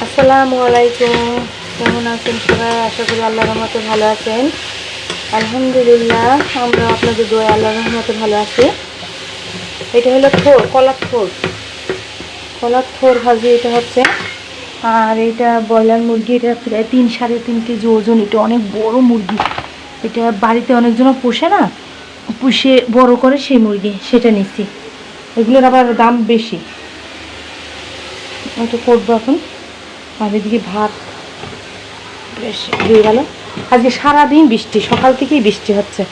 আসসালামু আলাইকুম। কেমন আছেন সবাই? আশা করি আল্লাহ রহমতে ভালো আছেন। আলহামদুলিল্লাহ, আমরা আপনাদের দোয়া আল্লাহ রহমতে ভালো আছি। এটা হলো থোর, কলার থোর। কলার থোর ভাজি এটা হচ্ছে। আর এটা ব্রয়লার মুরগি, এটা প্রায় তিন সাড়ে তিন কেজি ওজন। এটা অনেক বড় মুরগি। এটা বাড়িতে অনেকজন পোষে না। পুষে, বড় করে সেই মুরগি, সেটা নিচ্ছি। এগুলোর আবার দাম বেশি। ওটা করব এখন। আর এদিকে ভাত বেশ হয়ে গেল। আজকে সারাদিন বৃষ্টি সকাল থেকেই বৃষ্টি হচ্ছে।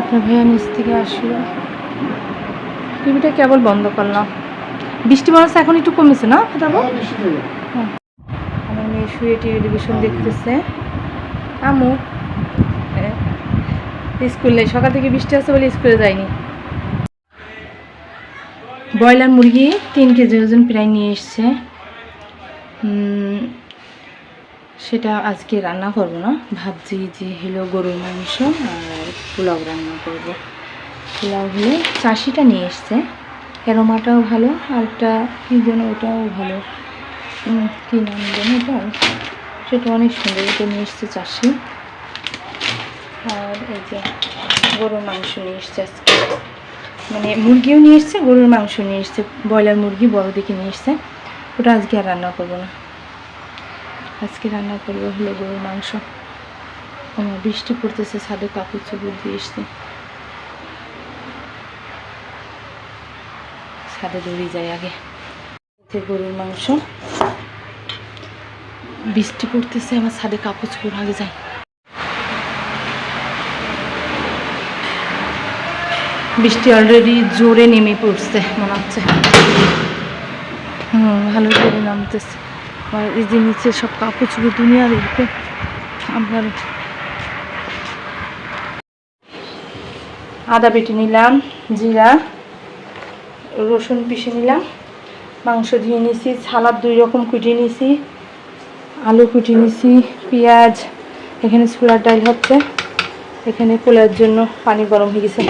আপনার ভাইয়া নিচ থেকে আসলো। টিভিটা কেবল বন্ধ করলাম। বৃষ্টি মনে হচ্ছে এখন একটু কমেছে না ফাটাবো আমার মেয়ে শুয়ে টেলিভিশন দেখতেছে। আমু স্কুলে সকাল থেকে বৃষ্টি আছে বলে স্কুলে যায়নি। ব্রয়লার মুরগি তিন কেজি ওজন প্রায় নিয়ে এসছে। সেটা আজকে রান্না করব না। ভাবছি যে হলো গরুর মাংস আর পোলাও রান্না করব। পোলাও হলে চাষিটা নিয়ে এসছে। ক্যারোমাটাও ভালো আর একটা কী যেন ওটাও ভালো। কী নাম যেন ওটা? সেটা অনেক সুন্দর এটা নিয়ে এসছে চাষি। আর এই যে গরুর মাংস নিয়ে এসছে আজকে। মানে মুরগিও নিয়ে এসছে, গরুর মাংস নিয়ে এসছে, ব্রয়লার মুরগি, বড় দেখে নিয়ে এসছে। ওটা আজকে আর রান্না করব না। আজকে রান্না করব হলো গরুর মাংস। বৃষ্টি পড়তেছে, ছাদে কাপড় চোপড় দিয়ে এসছে। ছাদে দৌড়ে যায় আগে। গরুর মাংস। বৃষ্টি পড়তেছে আমার ছাদে কাপড় চোপড় আগে যায় বৃষ্টি অলরেডি জোরে নেমে পড়ছে, মনে হচ্ছে। হুম, ভালো জোরে নামতেছে। আর এই যে নিচে সব কাপড় চুপড় দুনিয়া দেখবে, আবার আদা বেটে নিলাম, জিরা, রসুন পিষে নিলাম, মাংস ধুয়ে নিছি, সালাদ দুই রকম কুটিয়ে নিছি, আলু কুটিয়ে নিছি, পেঁয়াজ, এখানে ছোলার ডাল হচ্ছে। এখানে পোলার জন্য পানি গরম হয়ে গেছে।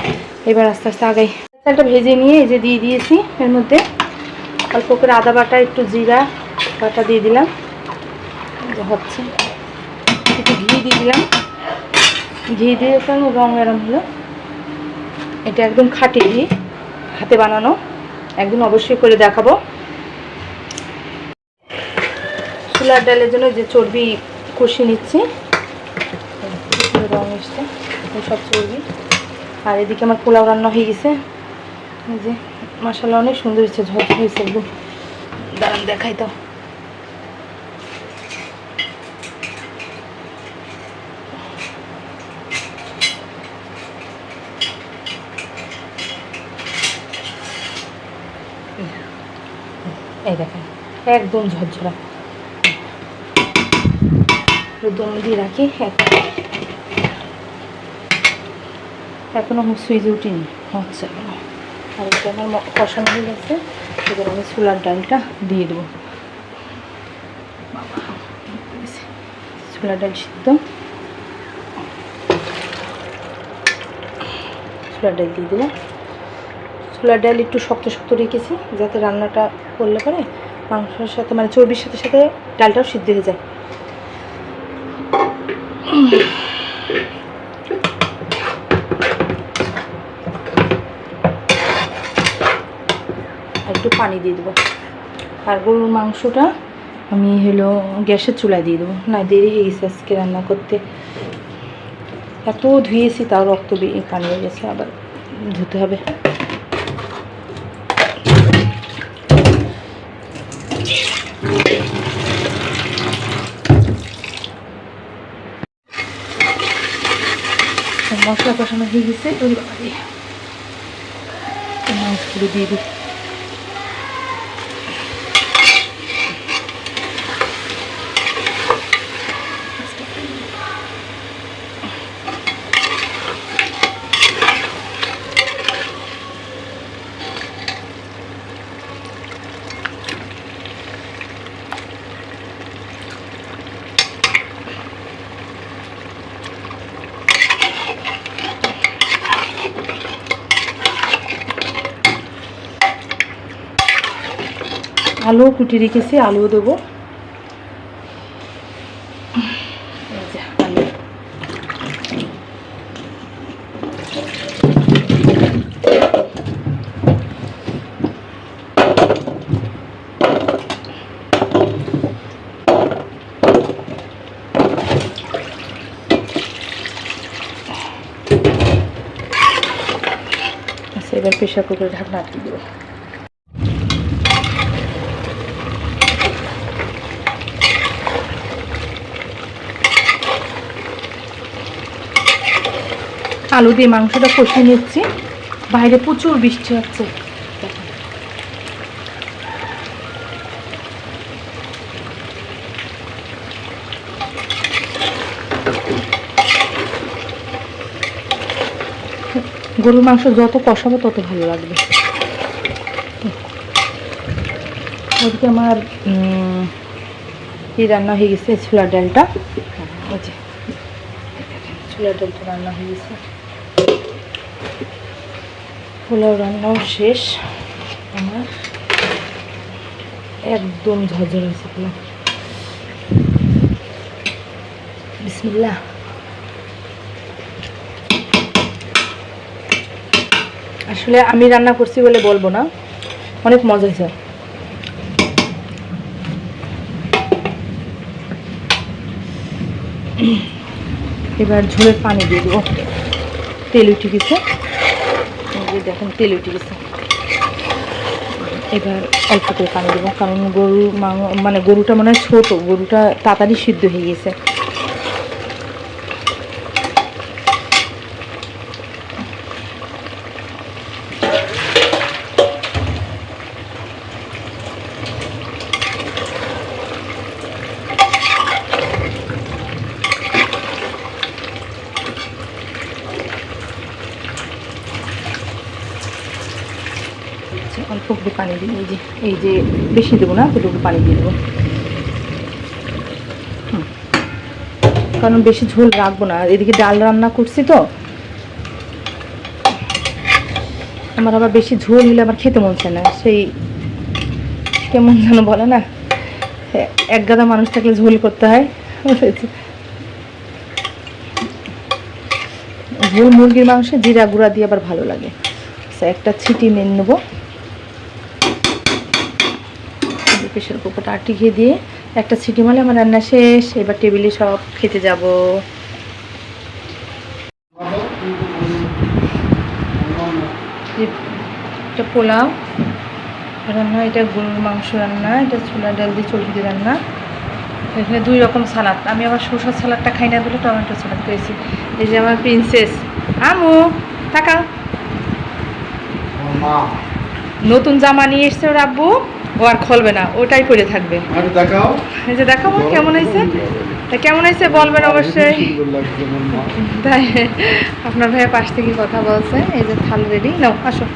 এবার আস্তে আস্তে আগাই। চালটা ভেজে নিয়ে এই যে দিয়ে দিয়েছি, এর মধ্যে অল্প করে আদা বাটা, একটু জিরা বাটা দিয়ে দিলাম। হচ্ছে। একটু ঘি দিয়ে দিলাম। ঘি দিয়ে এখন রং এরম হলো। এটা একদম খাঁটি ঘি, হাতে বানানো। একদিন অবশ্যই করে দেখাবো। ছোলার ডালের জন্য যে চর্বি কষিয়ে নিচ্ছি রং এসছে সব চর্বি আর এদিকে আমার পোলাও রান্না হয়ে গেছে। এই যে মশালা অনেক সুন্দর হয়েছে ঝড় হয়েছে একদম। দাঁড়ান, দেখাই তো। এই দেখেন, একদম ঝরঝরা। দম দিয়ে রাখি, এক- এখনও আমার সুইচে উঠিনি, হচ্ছে। আর এটা আমার কষানো হয়ে গেছে, এবার আমি ছোলার ডালটা দিয়ে দেবো। ছোলার ডাল সিদ্ধ। ছোলার ডাল দিয়ে দিলাম। ছোলার ডাল একটু শক্ত শক্ত রেখেছি, যাতে রান্নাটা করলে পরে মাংসের সাথে মানে চর্বির সাথে সাথে ডালটাও সিদ্ধ হয়ে যায়। একটু পানি দিয়ে দেবো। আর গরুর মাংসটা আমি হলো গ্যাসের চুলায় দিয়ে দেবো। না, দেরি হয়ে গেছে আজকে রান্না করতে। এত ধুয়েছি, তাও রক্ত পানি হয়ে গেছে, আবার ধুতে হবে। মশলা কষানো হয়ে গেছে। মাংসগুলো দিয়ে দিই আলু কুটি রেখেছি আলুও দেবো। আচ্ছা এবার প্রেশার কুকারে ঢাকনা আটকে দেবো। আলু দিয়ে মাংসটা কষিয়ে নিচ্ছি। বাইরে প্রচুর বৃষ্টি হচ্ছে। গরুর মাংস যত কষাবো তত ভালো লাগবে। ওদিকে আমার ই রান্না হয়ে গেছে? ছোলার ডালটা। ছোলার ডালটা রান্না হয়ে গেছে। পোলাও রান্নাও শেষ। আমার একদম ঝরঝর হয়েছে পোলাও। বিসমিল্লাহ। আসলে আমি রান্না করছি বলে বলব না। অনেক মজা হয়েছে। এবার ঝোলের পানি দিয়ে দেবো। তেল উঠে গেছে। দেখেন, তেল উঠে গেছে। এবার অল্প করে পানি দেবো, কারণ গরু মানে গরুটা মনে ছোটো, গরুটা তাড়াতাড়ি সিদ্ধ হয়ে গেছে। আচ্ছা, অল্প করে পানি দিই এই যে এই যে বেশি দেবো না এতটুকু পানি দিয়ে দেবো। কারণ বেশি ঝোল রাখব না। এদিকে ডাল রান্না করছি তো। আমার আবার বেশি ঝোল হলে আমার খেতে মন চায় না। সেই কেমন যেন বলে না এক গাদা মানুষ থাকলে ঝোল করতে হয়। ঝোল মুরগির মাংসে জিরা গুঁড়া দিয়ে আবার ভালো লাগে। একটা ছিটি নিয়ে নেব। প্রেশার কুকারটা আটিয়ে দিয়ে একটা সিটি মারলে আমার রান্না শেষ এবার টেবিলে সব খেতে যাব। এটা পোলাও রান্না এটা গরুর মাংস রান্না এটা ছোলা ডাল দিয়ে চর্বি রান্না। এখানে দুই রকম সালাদ। আমি আবার শসার সালাদটা খাই না বলে টমেটো সালাদ করেছি। এই যে আমার প্রিন্সেস আমু টাকা নতুন জামা নিয়ে এসছে ওর আব্বু। ও আর খুলবে না ওটাই পরে থাকবে। আরে দেখাও। এই যে দেখাবো কেমন হয়েছে? তা কেমন হয়েছে বলবেন অবশ্যই। তাই আপনার ভাইয়া পাশ থেকে কথা বলছে এই যে থাল রেডি নাও আসো।